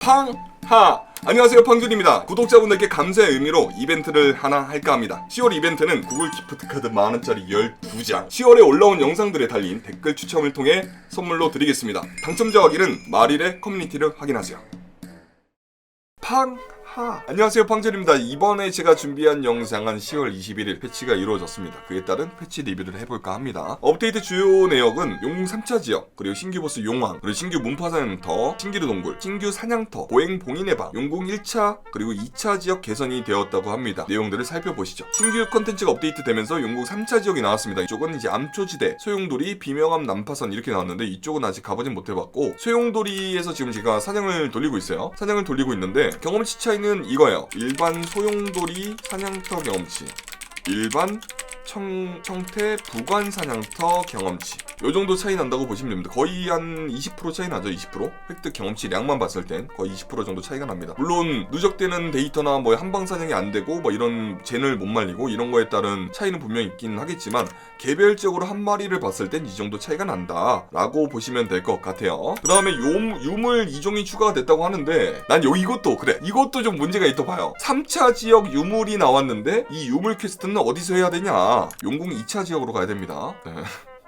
팡하! 안녕하세요 팡준입니다. 구독자분들께 감사의 의미로 이벤트를 하나 할까 합니다. 10월 이벤트는 구글 기프트 카드 만원짜리 12장 10월에 올라온 영상들에 달린 댓글 추첨을 통해 선물로 드리겠습니다. 당첨자 확인은 말일의 커뮤니티를 확인하세요. 팡 하. 안녕하세요 팡준입니다. 이번에 제가 준비한 영상은 10월 21일 패치가 이루어졌습니다. 그에 따른 패치 리뷰를 해볼까 합니다. 업데이트 주요 내역은 용궁 3차 지역 그리고 신규 보스 용왕 그리고 신규 문파사냥터 신기루 동굴 신규 사냥터 보행 봉인의 방 용궁 1차 그리고 2차 지역 개선이 되었다고 합니다. 내용들을 살펴보시죠. 신규 컨텐츠가 업데이트 되면서 용궁 3차 지역이 나왔습니다. 이쪽은 이제 암초지대 소용돌이 비명암 난파선 이렇게 나왔는데 이쪽은 아직 가보진 못해봤고 소용돌이에서 지금 제가 사냥을 돌리고 있어요. 사냥을 돌리고 있는데 경험치 차이 는 이거예요. 일반 소용돌이 사냥터 경험치. 일반 청, 청태 부관 사냥터 경험치. 요 정도 차이 난다고 보시면 됩니다. 거의 한 20% 차이 나죠 20% 획득 경험치량만 봤을 땐 거의 20% 정도 차이가 납니다. 물론 누적되는 데이터나 뭐 한방 사냥이 안 되고 뭐 이런 젠을 못 말리고 이런 거에 따른 차이는 분명히 있긴 하겠지만 개별적으로 한 마리를 봤을 땐 이 정도 차이가 난다 라고 보시면 될 것 같아요. 그 다음에 유물 2종이 추가가 됐다고 하는데 난 요 이것도 그래. 이것도 좀 문제가 있다 봐요. 3차 지역 유물이 나왔는데 이 유물 퀘스트는 어디서 해야 되냐 용궁 2차 지역으로 가야 됩니다 네.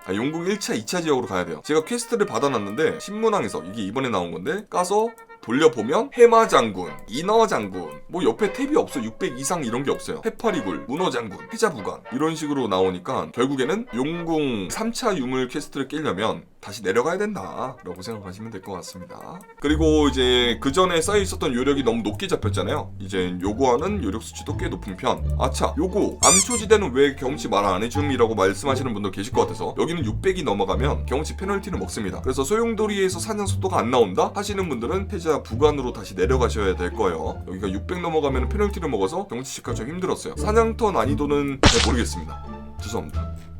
아, 용궁 1차, 2차 지역으로 가야 돼요. 제가 퀘스트를 받아놨는데 신문왕에서 이게 이번에 나온 건데 까서 돌려보면 해마 장군, 인어 장군, 뭐 옆에 탭이 없어 600 이상 이런 게 없어요. 해파리굴, 문어 장군, 해자부관 이런 식으로 나오니까 결국에는 용궁 3차 유물 퀘스트를 깨려면 다시 내려가야 된다라고 생각하시면 될 것 같습니다. 그리고 이제 그 전에 쌓여 있었던 요력이 너무 높게 잡혔잖아요. 이제 요구하는 요력 수치도 꽤 높은 편. 아차, 요거 암초지대는 왜 경험치 말 안 해줌이라고 말씀하시는 분도 계실 것 같아서 여기는 600이 넘어가면 경험치 페널티를 먹습니다. 그래서 소용돌이에서 사냥 속도가 안 나온다 하시는 분들은 패자 부관으로 다시 내려가셔야 될 거예요. 여기가 600 넘어가면 페널티를 먹어서 경험치 체크가 좀 힘들었어요. 사냥터 난이도는 잘 모르겠습니다. 죄송합니다.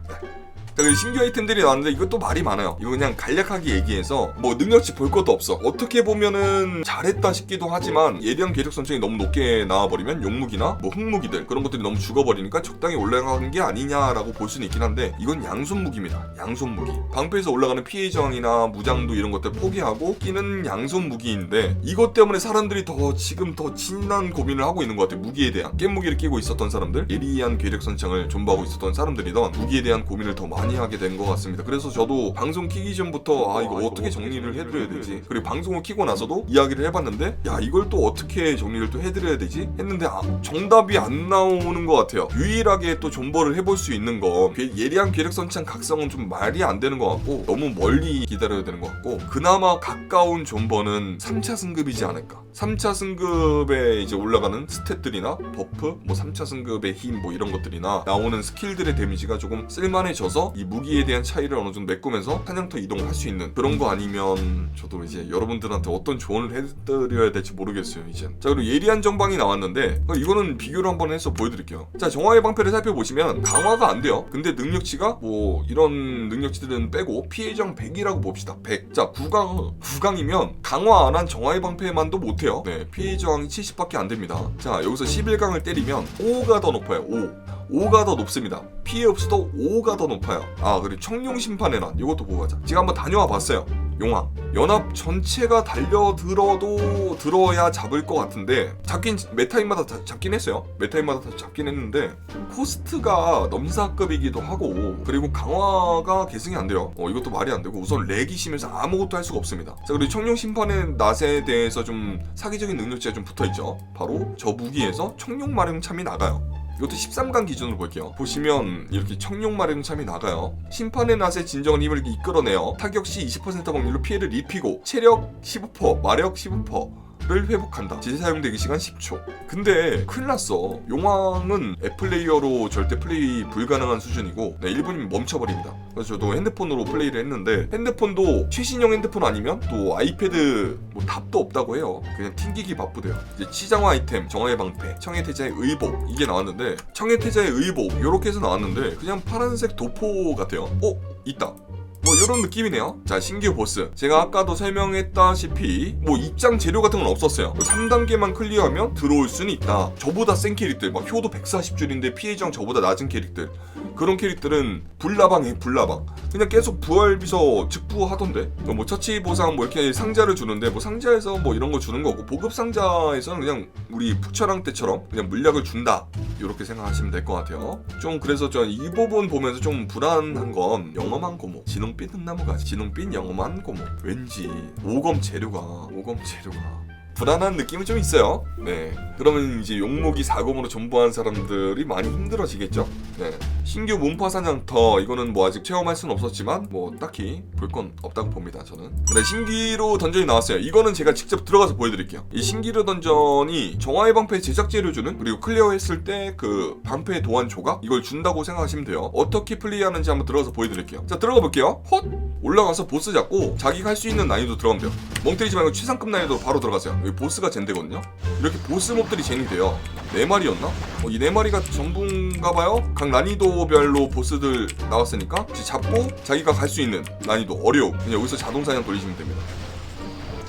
자, 그리고 신규 아이템들이 나왔는데 이것도 말이 많아요. 이거 그냥 간략하게 얘기해서 뭐 능력치 볼 것도 없어. 어떻게 보면은 잘했다 싶기도 하지만 예리한 괴력 선정이 너무 높게 나와버리면 용무기나 뭐 흑무기들 그런 것들이 너무 죽어버리니까 적당히 올라간 게 아니냐라고 볼 수는 있긴 한데 이건 양손무기입니다. 양손무기. 방패에서 올라가는 피해 저항이나 무장도 이런 것들 포기하고 끼는 양손무기인데 이것 때문에 사람들이 더 지금 더 진한 고민을 하고 있는 것 같아요. 무기에 대한 깻무기를 끼고 있었던 사람들, 예리한 괴력 선창을 존버하고 있었던 사람들이던 무기에 대한 고민을 더 많이 하게 된 것 같습니다. 그래서 저도 방송 키기 전부터 아 이거 어떻게 정리를 해드려야 되지? 그리고 방송을 키고 나서도 이야기를 해봤는데 야 이걸 또 어떻게 정리를 또 해드려야 되지? 했는데 아, 정답이 안 나오는 것 같아요. 유일하게 또 존버를 해볼 수 있는 거 괴- 예리한 괴력 선창 각성은 좀 말이 안 되는 것 같고 너무 멀리 기다려야 되는 것 같고 그나마 가까운 존버는 3차 승급이지 않을까. 3차 승급에 이제 올라가는 스탯들이나 버프, 뭐 3차 승급의 힘 뭐 이런 것들이나 나오는 스킬들의 데미지가 조금 쓸만해져서 이 무기에 대한 차이를 어느 정도 메꾸면서 사냥터 이동을 할 수 있는 그런 거 아니면 저도 이제 여러분들한테 어떤 조언을 해드려야 될지 모르겠어요 이제 자 그리고 예리한 정방이 나왔는데 이거는 비교를 한번 해서 보여드릴게요. 자 정화의 방패를 살펴보시면 강화가 안 돼요. 근데 능력치가 뭐 이런 능력치들은 빼고 피해정 100이라고 봅시다. 100 자 9강 9강이면 강화 안 한 정화의 방패만도 못해요. 네 피해 저항이 70밖에 안 됩니다. 자 여기서 11강을 때리면 5가 더 높아요 5 5가 더 높습니다. 피해 없어도 5가 더 높아요. 아 그리고 청룡 심판의 난 이것도 보고 가자. 제가 한번 다녀와 봤어요. 용왕 연합 전체가 달려들어도 들어야 잡을 것 같은데 잡긴 메타임마다 다 잡긴 했어요. 메타임마다 다 잡긴 했는데 코스트가 넘사급이기도 하고 그리고 강화가 계승이 안 돼요. 어 이것도 말이 안 되고 우선 렉이 심해서 아무것도 할 수가 없습니다. 자 그리고 청룡 심판의 낫에 대해서 좀 사기적인 능력치가 좀 붙어 있죠. 바로 저 무기에서 청룡 마룡참이 나가요. 이것도 13강 기준으로 볼게요. 보시면 이렇게 청룡 마룡참이 나가요. 심판의 낫의 진정한 힘을 이끌어내요. 타격 시 20% 확률로 피해를 입히고 체력 15%, 마력 15% 를 회복한다. 재사용되기 시간 10초. 근데 큰일 났어. 용왕은 앱플레이어로 절대 플레이 불가능한 수준이고 네, 1분이면 멈춰버립니다. 그래서 저도 핸드폰으로 플레이를 했는데 핸드폰도 최신형 핸드폰 아니면 또 아이패드 뭐 답도 없다고 해요. 그냥 튕기기 바쁘대요. 이제 치장화 아이템, 정화의 방패, 청해태자의 의복 이게 나왔는데 청해태자의 의복 이렇게 해서 나왔는데 그냥 파란색 도포 같아요. 어? 있다. 뭐 이런 느낌이네요. 자 신규 보스 제가 아까도 설명했다시피 뭐 입장 재료 같은 건 없었어요. 3단계만 클리어하면 들어올 수는 있다. 저보다 센 캐릭들 막 효도 140줄인데 피해정 저보다 낮은 캐릭들 그런 캐릭들은 불나방해 불나방 그냥 계속 부활 비서 직부하던데 뭐 처치 보상 뭐 이렇게 상자를 주는데 뭐 상자에서 뭐 이런 거 주는 거고 보급 상자에서는 그냥 우리 푸처랑 때처럼 그냥 물약을 준다 이렇게 생각하시면 될 것 같아요 좀 그래서 저이 부분 보면서 좀 불안한 건 영험한 고목 진홍빛 흑나무가지 진홍빛 영험한 고목 왠지 오검 재료가 오검 재료가 불안한 느낌이 좀 있어요. 네. 그러면 이제 용목이 사검으로 존버한 사람들이 많이 힘들어지겠죠. 네. 신규 문파 사냥터 이거는 뭐 아직 체험할 수는 없었지만 뭐 딱히 볼 건 없다고 봅니다. 저는. 네, 신기로 던전이 나왔어요. 이거는 제가 직접 들어가서 보여드릴게요. 이 신기로 던전이 정화의 방패 제작제를 주는 그리고 클리어 했을 때 그 방패 도안 조각 이걸 준다고 생각하시면 돼요. 어떻게 플레이하는지 한번 들어가서 보여드릴게요. 자 들어가 볼게요. 헛 올라가서 보스 잡고 자기가 할 수 있는 난이도 들어가면 돼요. 멍 때리지 말고 최상급 난이도 바로 들어가세요. 여기 보스가 젠데거든요. 이렇게 보스 몹들이 젠이 돼요. 네 마리였나? 어, 이네 마리가 전부인가봐요. 각 난이도별로 보스들 나왔으니까 잡고 자기가 갈 수 있는 난이도 어려움. 그냥 여기서 자동 사냥 돌리시면 됩니다.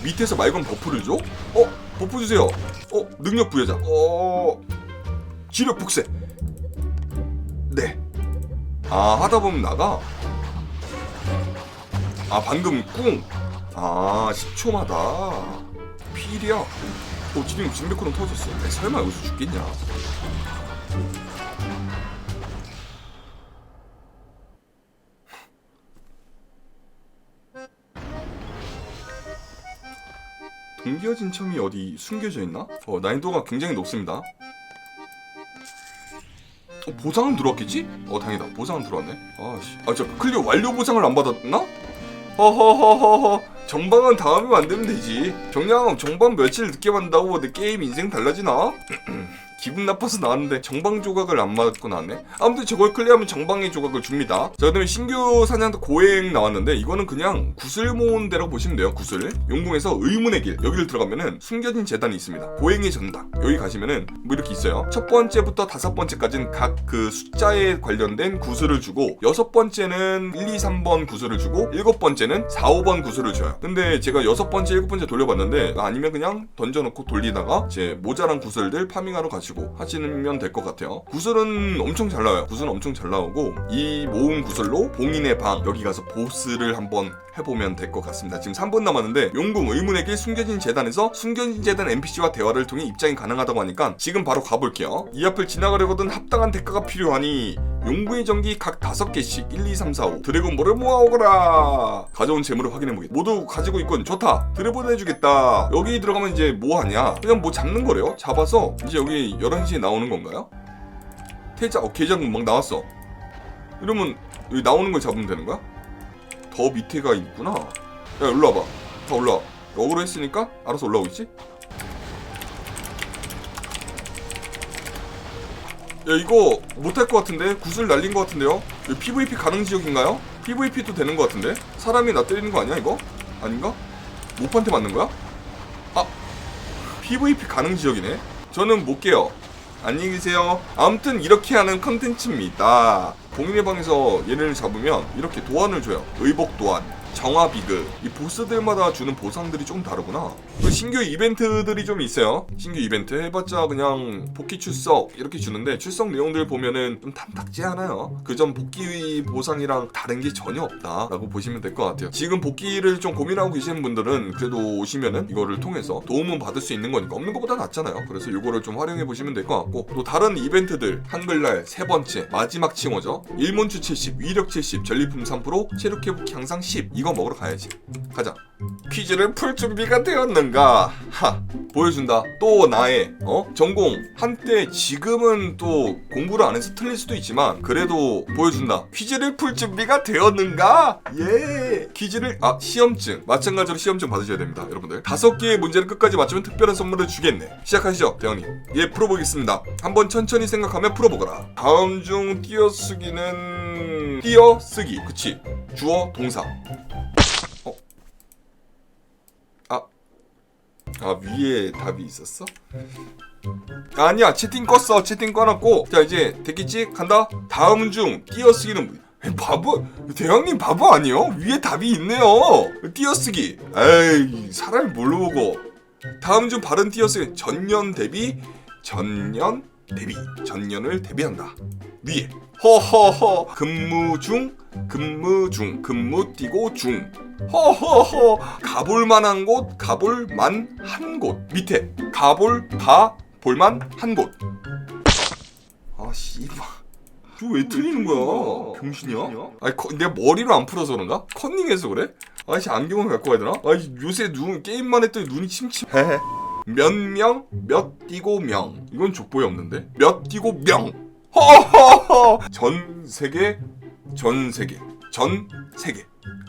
밑에서 말건 버프를 줘? 어? 버프 주세요. 어? 능력 부여자. 어? 지력 복세. 네. 아 하다 보면 나가. 아 방금 꿍. 아 10초마다. 필이야. 어 지금 진백호는 터졌어. 에이, 설마 여기서 죽겠냐? 동기어 진 첨이 어디 숨겨져 있나? 어 난이도가 굉장히 높습니다. 어, 보상은 들어왔겠지? 어 다행이다 보상은 들어왔네 아씨 아 저 클리어 완료 보상을 안 받았나? 허허허허허 정방은 다음에 만들면 되지 정량 정방 며칠 늦게 만든다고 내 게임 인생 달라지나? 기분 나빠서 나왔는데 정방 조각을 안 맞고 나왔네? 아무튼 저걸 클리어하면 정방의 조각을 줍니다. 자 그다음에 신규 사냥터 고행 나왔는데 이거는 그냥 구슬 모은 데라고 보시면 돼요 구슬 용궁에서 의문의 길 여기를 들어가면은 숨겨진 재단이 있습니다. 고행의 전당 여기 가시면은 뭐 이렇게 있어요. 첫 번째부터 다섯 번째까지는 각 그 숫자에 관련된 구슬을 주고 여섯 번째는 1, 2, 3번 구슬을 주고 일곱 번째는 4, 5번 구슬을 줘요. 근데 제가 여섯 번째 일곱 번째 돌려봤는데 아니면 그냥 던져놓고 돌리다가 제 모자란 구슬들 파밍하러 가시고 하시면 될 것 같아요 구슬은 엄청 잘 나와요 구슬은 엄청 잘 나오고 이 모은 구슬로 봉인의 방 여기 가서 보스를 한번 해보면 될 것 같습니다. 지금 3분 남았는데 용궁 의문의 길 숨겨진 재단에서 숨겨진 재단 NPC와 대화를 통해 입장이 가능하다고 하니까 지금 바로 가볼게요. 이 앞을 지나가려거든 합당한 대가가 필요하니 용궁의 전기 각 5개씩 1, 2, 3, 4, 5 드래곤볼을 모아오거라 가져온 재물을 확인해보겠다 모두 가지고 있군 좋다 해주겠다 여기 들어가면 이제 뭐하냐 그냥 뭐 잡는 거래요 잡아서 이제 여기 11시에 나오는 건가요? 태자 어 계좌금 막 나왔어 이러면 여기 나오는 걸 잡으면 되는 거야? 더 밑에가 있구나. 야, 일로 와봐. 다 올라와. 러그로 했으니까 알아서 올라오겠지? 야, 이거 못할 것 같은데? 구슬 날린 것 같은데요? 이거 PVP 가능 지역인가요? PVP도 되는 것 같은데? 사람이 나 때리는 거 아니야, 이거? 아닌가? 모판테 맞는 거야? 아, PVP 가능 지역이네? 저는 못 깨요. 안녕히 계세요. 아무튼 이렇게 하는 컨텐츠입니다. 공인의 방에서 얘를 잡으면 이렇게 도안을 줘요. 의복 도안, 정화 비그. 이 보스들마다 주는 보상들이 좀 다르구나. 그 신규 이벤트들이 좀 있어요. 신규 이벤트 해봤자 그냥 복귀 출석 이렇게 주는데 출석 내용들 보면은 좀 탐탁지 않아요. 그 전 복귀 보상이랑 다른 게 전혀 없다라고 보시면 될 것 같아요. 지금 복귀를 좀 고민하고 계시는 분들은 그래도 오시면은 이거를 통해서 도움은 받을 수 있는 거니까 없는 것보다 낫잖아요. 그래서 이거를 좀 활용해 보시면 될 것 같고 또 다른 이벤트들 한글날 세 번째 마지막 칭호죠. 일몬추 70, 위력 70, 전리품 3%, 체력 회복 향상 10 이거 먹으러 가야지. 가자. 퀴즈를 풀 준비가 되었는가? 하 보여준다. 또 나의 어 전공 한때 지금은 또 공부를 안 해서 틀릴 수도 있지만 그래도 보여준다. 퀴즈를 풀 준비가 되었는가? 예. 퀴즈를 아 시험증 마찬가지로 시험증 받으셔야 됩니다, 여러분들. 다섯 개의 문제를 끝까지 맞추면 특별한 선물을 주겠네. 시작하시죠, 대원님. 예, 풀어보겠습니다. 한번 천천히 생각하며 풀어보거라. 다음 중 띄어쓰기는 띄어쓰기, 그치? 주어 동사. 아 위에 답이 있었어? 아니야 채팅 껐어 채팅 꺼놨고 자 이제 됐겠지? 간다 다음 중 띄어쓰기는 뭐- 바보 대왕님 바보 아니요? 위에 답이 있네요. 띄어쓰기. 에이 사람이 뭘로 보고? 다음 중 바른 띄어쓰기 전년 대비 전년 대비 전년을 대비한다. 위에 허허허 근무 중 근무 중 근무 뛰고 중 허허허 가볼 만한 곳 가볼 만한 곳 밑에 가볼 가 볼만 한 곳 아 씨발 저왜 틀리는 거야 병신이야? 아니 커- 내가 머리로 안 풀어서 그런가? 컨닝해서 그래? 아씨 안경을 갖고 가야 되나? 아니 요새 눈 게임만 했더니 눈이 침침 몇 명, 몇 뛰고 명. 이건 족보에 없는데. 몇 뛰고 명. 허허허. 전 세계, 전 세계, 전 세계.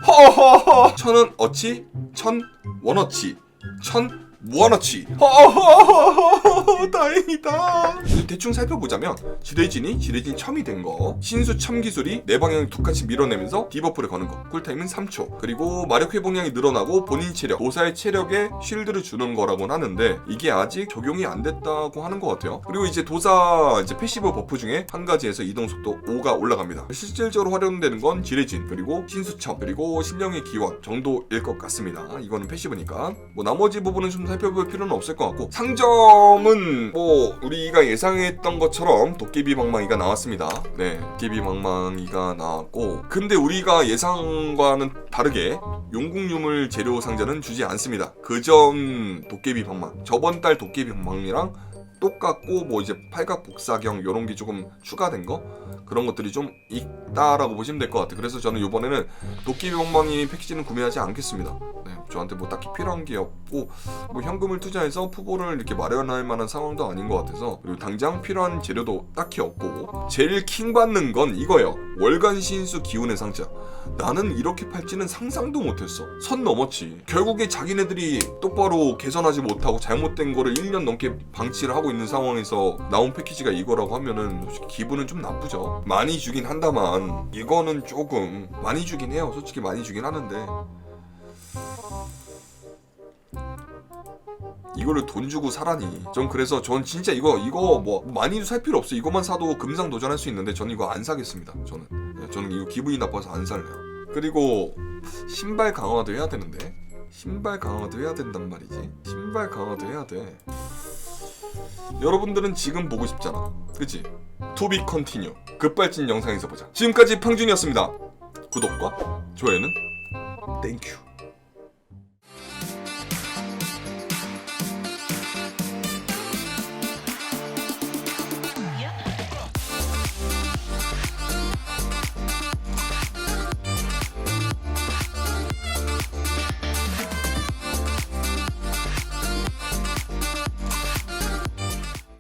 허허허. 천은 어치, 천 원어치, 천 무한어치. 허허허. 다행이다. 대충 살펴보자면 지뢰진이 지뢰진 첨이 된 거, 신수 첨 기술이 네 방향을 똑같이 밀어내면서 디버프를 거는 거, 쿨타임은 3초. 그리고 마력 회복량이 늘어나고 본인 체력, 도사의 체력에 쉴드를 주는 거라고는 하는데 이게 아직 적용이 안 됐다고 하는 것 같아요. 그리고 이제 도사 이제 패시브 버프 중에 한 가지에서 이동 속도 5가 올라갑니다. 실질적으로 활용되는 건 지뢰진 그리고 신수 첨 그리고 신령의 기원 정도일 것 같습니다. 이거는 패시브니까 뭐 나머지 부분은 좀 살펴볼 필요는 없을 것 같고 상점은 뭐 우리가 예상했던 것처럼 도깨비 방망이가 나왔습니다. 네, 도깨비 방망이가 나왔고 근데 우리가 예상과는 다르게 용궁유물 재료 상자는 주지 않습니다. 그 점 도깨비 방망 저번 달 도깨비 방망이랑 똑같고 뭐 이제 팔각 복사경 이런 게 조금 추가된 거 그런 것들이 좀 있다라고 보시면 될 것 같아요. 그래서 저는 이번에는 도깨비 방망이 패키지는 구매하지 않겠습니다. 네, 저한테 뭐 딱히 필요한 게 없고 뭐 현금을 투자해서 푸보를 이렇게 마련할 만한 상황도 아닌 것 같아서 그리고 당장 필요한 재료도 딱히 없고 제일 킹 받는 건 이거예요. 월간 신수 기운의 상자. 나는 이렇게 팔지는 상상도 못했어. 선 넘었지. 결국에 자기네들이 똑바로 개선하지 못하고 잘못된 거를 1년 넘게 방치를 하고 있는 상황에서 나온 패키지가 이거라고 하면은 솔직히 기분은 좀 나쁘죠. 많이 주긴 한다만 이거는 조금 많이 주긴 해요. 솔직히 많이 주긴 하는데 이거를 돈 주고 사라니. 전 그래서 전 진짜 이거 이거 뭐 많이도 살 필요 없어. 이것만 사도 금상 도전할 수 있는데 저는 이거 안 사겠습니다. 저는 네, 저는 이거 기분이 나빠서 안 살래요. 그리고 신발 강화도 해야 되는데 신발 강화도 해야 된단 말이지. 신발 강화도 해야 돼. 여러분들은 지금 보고 싶잖아. 그치? 투비 컨티뉴 급발진 영상에서 보자. 지금까지 팡준이었습니다. 구독과 좋아요는 땡큐.